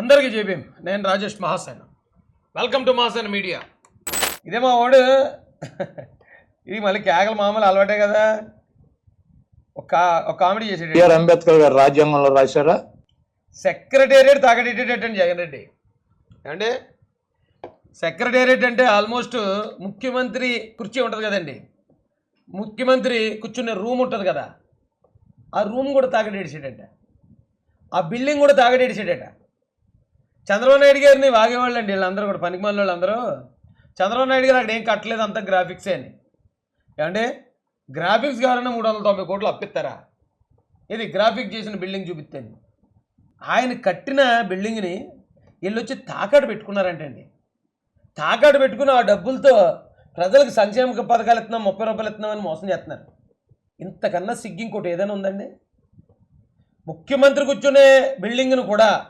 అందరికీ జేబీఎం నేను Rajesh Mahasen. Welcome to Mahasen media ఇదే మా వాడు. ఇది మళ్ళీ కేకలు మామూలు అలవాటే కదా. ఒక కామెడీ చేసాడు బిఆర్ అంబేద్కర్ గారు రాజ్యాంగంలో రాశారా? సెక్రటేరియట్ తాగడేటండి జగన్ రెడ్డి అంటే సెక్రటేరియట్ అంటే ఆల్మోస్ట్ ముఖ్యమంత్రి కుర్చీ ఉంటుంది కదండి. ముఖ్యమంత్రి కూర్చునే రూమ్ ఉంటుంది కదా. ఆ రూమ్ కూడా తాగడేడిసాడట ఆ బిల్డింగ్ కూడా తాగడేడిసాడట చంద్రబాబు నాయుడు గారిని వాగేవాళ్ళు అండి వీళ్ళందరూ కూడా పనికి మళ్ళీ వాళ్ళందరూ. చంద్రబాబు నాయుడు గారు అక్కడ ఏం కట్టలేదు అంతా గ్రాఫిక్సే అని. ఏమంటే గ్రాఫిక్స్ కావాలన్నా మూడు వందల తొంభై కోట్లు అప్పిస్తారా? ఇది గ్రాఫిక్ చేసిన బిల్డింగ్ చూపిస్తాను ఆయన కట్టిన బిల్డింగ్ని వీళ్ళు వచ్చి తాకట్టు పెట్టుకున్నారంటండి. తాకట్టు పెట్టుకుని ఆ డబ్బులతో ప్రజలకు సంక్షేమ పథకాలు ఇస్తున్నాం ముప్పై రూపాయలు ఇస్తున్నామని మోసం చేస్తున్నారు. ఇంతకన్నా సిగ్గు ఇంకోటి ఏదైనా ఉందండి? ముఖ్యమంత్రి కూర్చునే బిల్డింగ్ను కూడా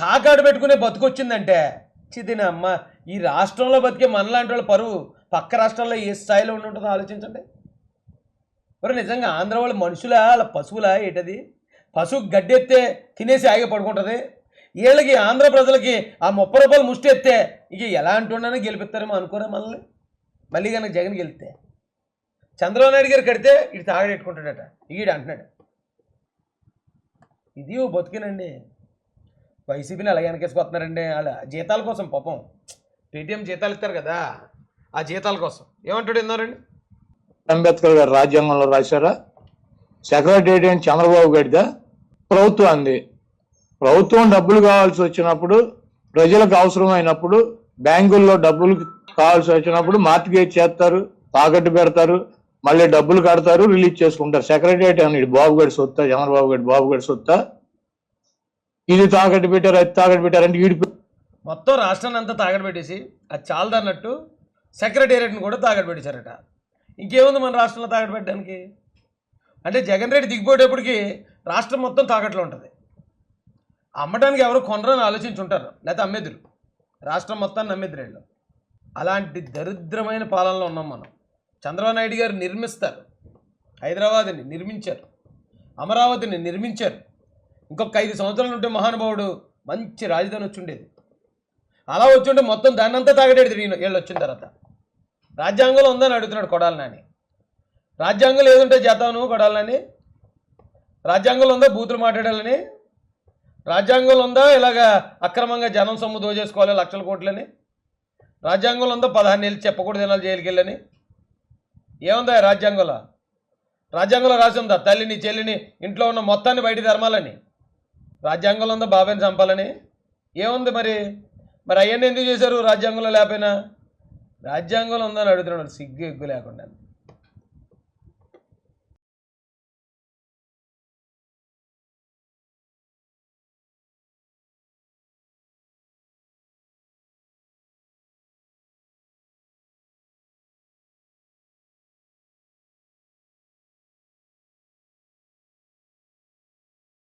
తాకాడు పెట్టుకునే బతుకొచ్చిందంటే చిదిన అమ్మ ఈ రాష్ట్రంలో బతికే మనలాంటి వాళ్ళ పరువు పక్క రాష్ట్రాల్లో ఏ స్థాయిలో ఉండి ఉంటుందో ఆలోచించండి. మరి నిజంగా ఆంధ్ర వాళ్ళ మనుషులా వాళ్ళ పశువులా ఏంటది? పశువు గడ్డెత్తే తినేసి ఆగి పడుకుంటుంది. వీళ్ళకి ఆంధ్ర ప్రజలకి ఆ ముప్పై రూపాయలు ముష్టి ఎత్తే ఇక ఎలాంటి ఉండని గెలిపిస్తారేమో అనుకోరా మనల్ని మళ్ళీ కనుక జగన్ గెలిస్తే. చంద్రబాబు నాయుడు గారు కడితే ఇటు తాగడెట్టుకుంటాడట ఈడు అంటున్నాడు. ఇది ఓ బతికేనండి. వైసీపీని అలా వెనకేసుకొస్తున్నారండి? వాళ్ళ జీతాల కోసం పాపం. పేటీఎం జీతాలు ఇస్తారు కదా ఆ జీతాల కోసం. ఏమంటాడు ఎన్నారండి అంబేద్కర్ గారు రాజ్యాంగంలో రాశారా? సెక్రటరీ చంద్రబాబు గారిదా? ప్రభుత్వం అంది. ప్రభుత్వం డబ్బులు కావాల్సి వచ్చినప్పుడు ప్రజలకు అవసరమైనప్పుడు బ్యాంకుల్లో డబ్బులు కావాల్సి వచ్చినప్పుడు మార్టిగేజ్ చేస్తారు తాకట్టు పెడతారు మళ్ళీ డబ్బులు కడతారు రిలీజ్ చేసుకుంటారు. సెక్రటరీ అని ఇది బాబు సొత్తా చంద్రబాబు గడి బాబుగడి సొత్తా? ఇది తాకట్టు పెట్టారు అది తాకట్టు పెట్టారంటే ఈడి మొత్తం రాష్ట్రాన్ని అంతా తాకట్టు పెట్టేసి అది చాలదన్నట్టు సెక్రటేరియట్ని కూడా తాకట్టు పెట్టేశారట. ఇంకేముంది మన రాష్ట్రంలో తాకట్టు పెట్టడానికి? అంటే జగన్ రెడ్డి దిగిపోయేటప్పటికి రాష్ట్రం మొత్తం తాకట్లో ఉంటుంది. అమ్మడానికి ఎవరు కొనరని ఆలోచించి ఉంటారు లేకపోతే అమ్మేదురు రాష్ట్రం మొత్తాన్ని అమ్మేదురు వీళ్ళు. అలాంటి దరిద్రమైన పాలనలో ఉన్నాం మనం. చంద్రబాబు నాయుడు గారు నిర్మిస్తారు. హైదరాబాద్ని నిర్మించారు. అమరావతిని నిర్మించారు. ఇంకొక ఐదు సంవత్సరాలు ఉంటే మహానుభావుడు మంచి రాజధాని వచ్చుండేది. అలా వచ్చి మొత్తం దాన్ని అంతా తాగడేది వీళ్ళు వీళ్ళు వచ్చిన తర్వాత. రాజ్యాంగంలో ఉందని అడుగుతున్నాడు కొడాలని రాజ్యాంగంలో ఏదుంటే చేద్దాం కొడాలని రాజ్యాంగంలో ఉందా బూతులు మాట్లాడాలని. రాజ్యాంగంలో ఉందా ఇలాగా అక్రమంగా జనం సొమ్ము దోచేసుకోవాలి లక్షల కోట్లని. రాజ్యాంగంలో ఉందా పదహారు నెలలు చెప్పకూడదు దినాలు జైలుకి వెళ్ళని. ఏముందా రాజ్యాంగంలో? రాజ్యాంగంలో రాసి ఉందా? తల్లిని చెల్లిని ఇంట్లో ఉన్న మొత్తాన్ని బయట ధర్మాలని రాజ్యాంగంలో ఉందా బాబాయ్ని చంపాలని? ఏముంది మరి? మరి అవన్నీ ఎందుకు చేశారు? రాజ్యాంగంలో లేకపోయినా? రాజ్యాంగంలో ఉందని అడుగుతున్నాడు సిగ్గు ఎగ్గు లేకుండా.